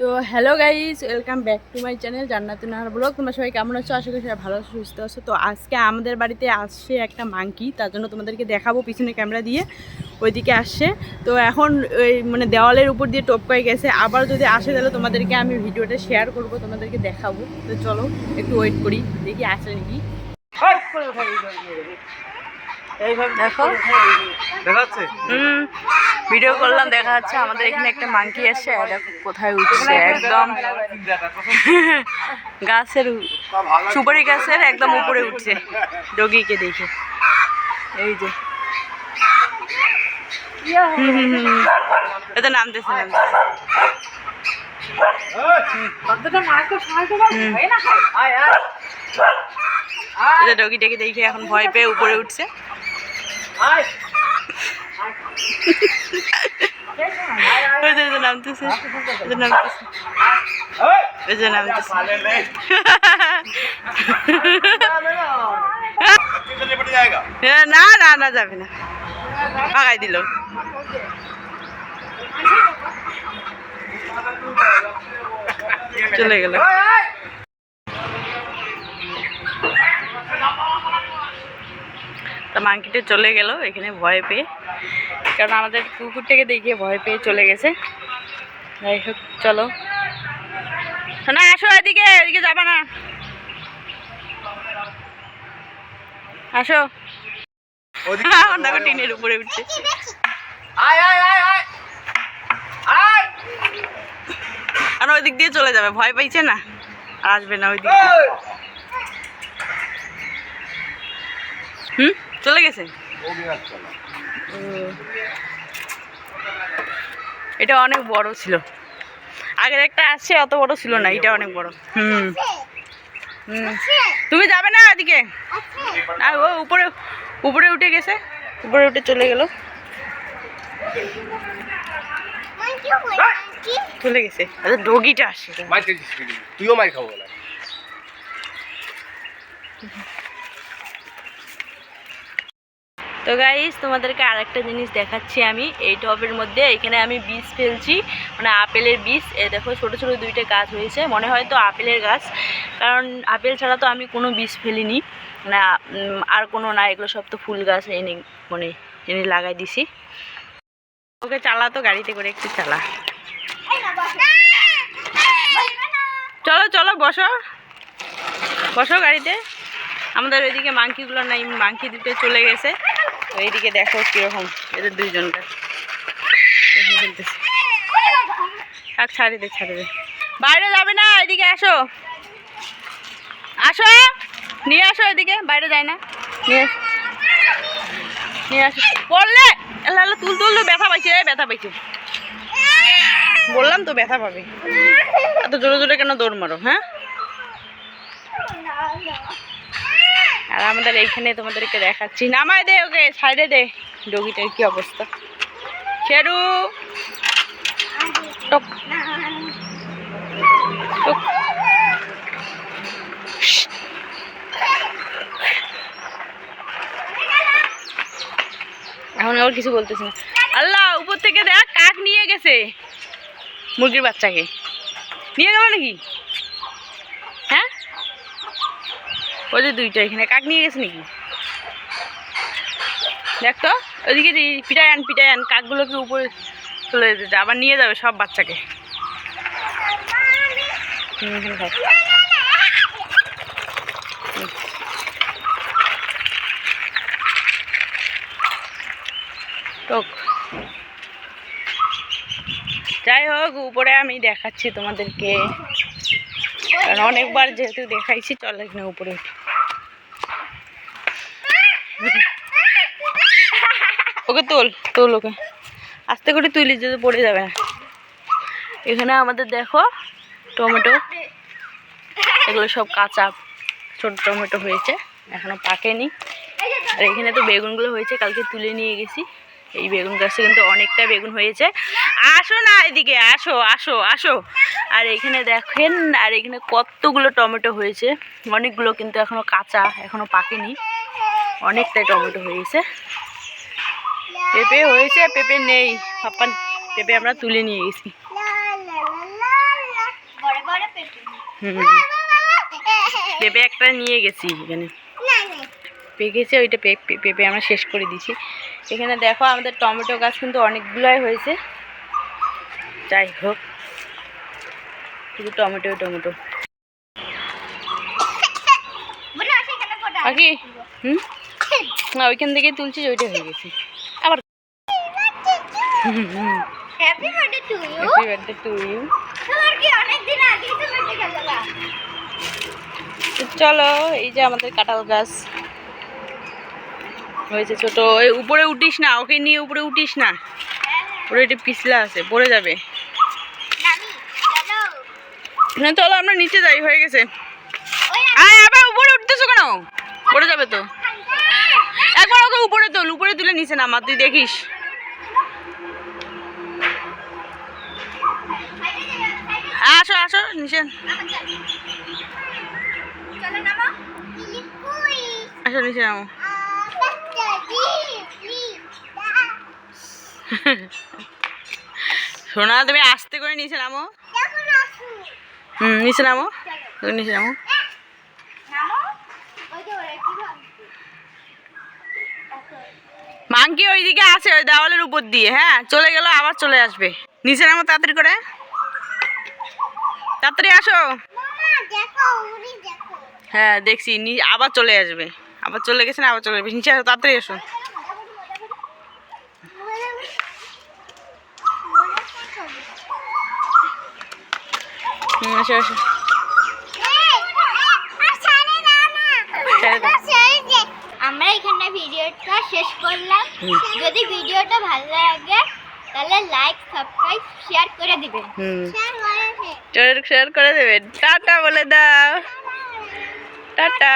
তো hello guys welcome back to my channel Jannatun Nahar blog তোমরা সবাই কেমন আছো? আশা করি সবাই ভালো আছো, সুস্থ আছো। তো আজকে আমাদের বাড়িতে আসছে একটা মাংকি তার জন্য তোমাদেরকে দেখাবো পিছনে ক্যামেরা দিয়ে, ওইদিকে আসছে। তো এখন ওই মানে দেওয়ালের উপর দিয়ে টপকাই গেছে। আবার যদি আসে তাহলে তোমাদেরকে আমি ভিডিওটা শেয়ার করব, তোমাদেরকে দেখাবো। তো চলো, একটু ওয়েট করি, দেখি আসে নাকি। দেখো। দেখাচ্ছে? হুম। ভিডিও করলাম দেখা যাচ্ছে আমাদের এখানে একটা মাংকি আর কোথায় উঠছে একদম। গাছের সুপারি গাছের একদম উপরে উঠছে ডগিকে দেখে। এই যে। এটা নামতেছে নামতেছে। এটা ডগিটাকে দেখে এখন ভয় পেয়ে উপরে উঠছে। ওই যে, নামতেছে। ওই নামতেছে। ওই যে নামতেছে। এ, না না না যাবে না। ভাগাই দিল। চলে গেল। তা মাংকিটা চলে গেল এখানে ভয় পেয়ে। কারণ আমাদের কুকুরটাকে দেখিয়ে ভয় পেয়ে চলে গেছে। যাই হোক চলো। না আসো এদিকে এদিকে যাবা না। আসো। দেখো টিনের উপরে উঠছে। আর ওই দিক দিয়ে চলে যাবে ভয় পাইছে না? আর আসবে না ওই দিক দিয়ে। হুম চলে গেছে? এটা অনেক বড় ছিল। আগের একটা আছে, অত বড় ছিল না, এটা অনেক বড়। হুম। তুমি যাবে না ওদিকে আর ও উপরে উপরে উঠে গেছে। উপরে উঠে চলে গেল। চলে গেছে। আচ্ছা ডগিটা খেয়েছিস তুইও মার খাব না তো গাইস তোমাদেরকে আর একটা জিনিস দেখাচ্ছি আমি। এই টবের মধ্যে এখানে আমি বীজ ফেলছি মানে আপেলের বীজ। এ দেখো, ছোটো ছোটো দুইটা গাছ হয়েছে। মনে হয় তো আপেলের গাছ। কারণ আপেল ছাড়া তো আমি কোনো বীজ ফেলিনি। না আর কোনো না, এগুলো সব তো ফুল গাছ এনে মানে এনে লাগাই দিছি। ওকে, চালা তো, গাড়িতে করে একটু চালা। চলো চলো, বসো। বসো গাড়িতে। আমাদের ওইদিকে মাংকিগুলো নাই মাংকি দুটো চলে গেছে। এইদিকে দেখো কীরকম এদের দুইজনটা খেলতেছে। থাক, ছাড়ি দে বাইরে যাবে না, এদিকে আসো। আসো, নিয়ে আসো এদিকে, বাইরে যায় না। নিয়ে আসো নিয়ে আসো। পড়লে লালা, তুল তুল ব্যথা পাইছে ব্যথা পাইছে। বললাম তো ব্যথা পাবে। এত জোরে জোরে কেন দৌড় মারো হ্যাঁ? আর আমাদের এইখানে তোমাদেরকে দেখাচ্ছি। নামায় দে ওকে সাইডে দে। ডগিটার কি অবস্থা? টক। এখন আবার কিছু বলতেছি না। আল্লাহ, উপর থেকে দেখ, কাক নিয়ে গেছে। মুরগির বাচ্চাকে। নিয়ে গেল নাকি হ্যাঁ ওই যে দুইটা এখানে। কাক নিয়ে গেছে নাকি? দেখ তো, ওইদিকে পিটাই আন পিটাই আন কাকগুলোকে উপরে চলে যেতে, আবার নিয়ে যাবে সব বাচ্চাকে। যাই হোক, উপরে আমি দেখাচ্ছি তোমাদেরকে। কারণ অনেকবার যেহেতু দেখাইছি, চল এখানে উপরে উঠি। ওকে তোল। তোল ওকে। আস্তে করে তুলি যদি পড়ে যাবে। এখানে আমাদের দেখো টমেটো। এগুলো সব কাঁচা ছোট টমেটো হয়েছে। এখনও পাকেনি। আর এখানে তো বেগুনগুলো হয়েছে, কালকে তুলে নিয়ে গেছি। এই বেগুন গাছে কিন্তু অনেকটা বেগুন হয়েছে। আসো না এদিকে, আসো আসো আসো। আর এখানে দেখেন, আর এখানে কতগুলো টমেটো হয়েছে। অনেকগুলো কিন্তু এখনও কাঁচা, এখনও পাকেনি। অনেকটাই টমেটো হয়েছে। পেঁপে হয়েছে পেঁপে নেই। পাপ্পা পেঁপে আমরা তুলে নিয়ে গেছি। পেঁপে একটা নিয়ে গেছি এখানে। পেকেছে ওইটা পেঁপে পেঁপে আমরা শেষ করে দিছি এখানে দেখো আমাদের টমেটো গাছ কিন্তু অনেকগুলোই হয়েছে। যাই হোক শুধু টমেটো টমেটো। বাকি হুম? না ওইখান থেকে তুলছি ওইটা হয়ে গেছে। Happy birthday to you happy birthday to you তোমার কি অনেক দিন আগেই তো বার্থডে গেল চলো এই যে আমাদের কাঁঠাল গাছ। হয়েছে ছোট। ওই উপরে উঠিস না ওকে নিয়ে উপরে উঠিস না। উপরে একটু পিছলা আছে পড়ে যাবে। না চলো আমরা নিচে যাই হয়ে গেছে। আয় আবার উপরে উঠতেছো কেন? পড়ে যাবে তো। একবার ওকে উপরে তোল উপরে তুলে নিচে নামা তুই দেখিস। আসো আসো নিচে আসো নিচে নামো। সোনা তুমি আস্তে করে নিচে নামো। হুম নিচে নামো। তুমি নিচে নামো। মাংকি ওইদিকে আছে ওই দেওয়ালের উপর দিয়ে। হ্যাঁ চলে গেল আবার চলে আসবে। নিচে নামো তাড়াতাড়ি করে। তাড়াতাড়ি আসো। হ্যাঁ দেখছি আবার চলে আসবে। আবার চলে গেছে না আবার চলে আসবে। নিচে আসো তাড়াতাড়ি এসো আসো আসো। আমরা এখানে ভিডিওটা শেষ করলাম। যদি ভিডিওটা ভালো লাগে তাহলে লাইক সাবস্ক্রাইব শেয়ার করে দিবেন। শেয়ার করে দেবেন। টাটা বলে দাও। টাটা।